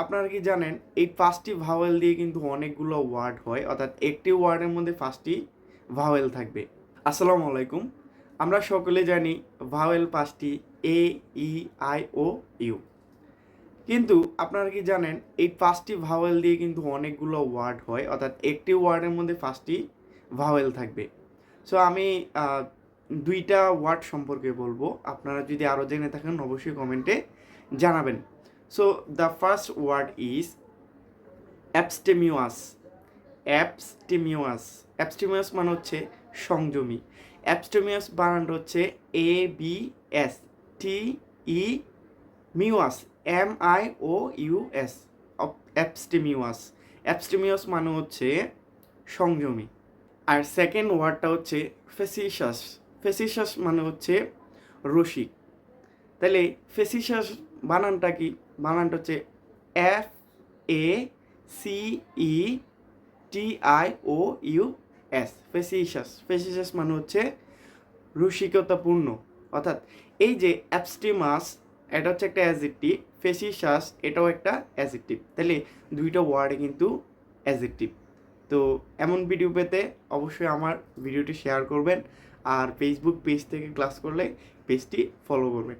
আপনারা কি জানেন, এই পাঁচটি ভাওয়েল দিয়ে কিন্তু অনেকগুলো ওয়ার্ড হয়, অর্থাৎ একটি ওয়ার্ডের মধ্যে পাঁচটি ভাওয়েল থাকবে। আসসালামু আলাইকুম, আমরা সকলে জানি ভাওয়েল পাঁচটি এ ই আই ও ইউ কিন্তু আপনারা কি জানেন, এই পাঁচটি ভাওয়েল দিয়ে কিন্তু অনেকগুলো ওয়ার্ড হয়, অর্থাৎ একটি ওয়ার্ডের মধ্যে পাঁচটি ভাওয়েল থাকবে। সো আমি দুইটা ওয়ার্ড সম্পর্কে বলব, আপনারা যদি আরও জেনে থাকেন, অবশ্যই কমেন্টে জানাবেন। So the first word is abstemious abstemious abstemious মানে হচ্ছে সংযমী। অ্যাবস্টেমিউয়াস বানানটা হচ্ছে A B S T E mious M I O U S abstemious abstemious মানে হচ্ছে সংযমী। আর সেকেন্ড ওয়ার্ডটা হচ্ছে ফেসিশাস ফেসিশাস মানে হচ্ছে রসিক। তাহলে ফেসিশাস বানানটা কি? বানানটা হচ্ছে F A C E T I O U S facetious facetious মানে হচ্ছে রসিকতাপূর্ণ। অর্থাৎ এই যে অ্যাপস্টিমাস এটা হচ্ছে একটা অ্যাজেক্টিভ ফেসিশাস এটাও একটা অ্যাজেক্টিভ। তাহলে দুইটা ওয়ার্ডে কিন্তু অ্যাজেক্টিভ। তো এমন ভিডিও পেতে অবশ্যই আমার ভিডিওটি শেয়ার করবেন, আর ফেসবুক পেজ থেকে ক্লাস করলে পেজটি ফলো করবেন।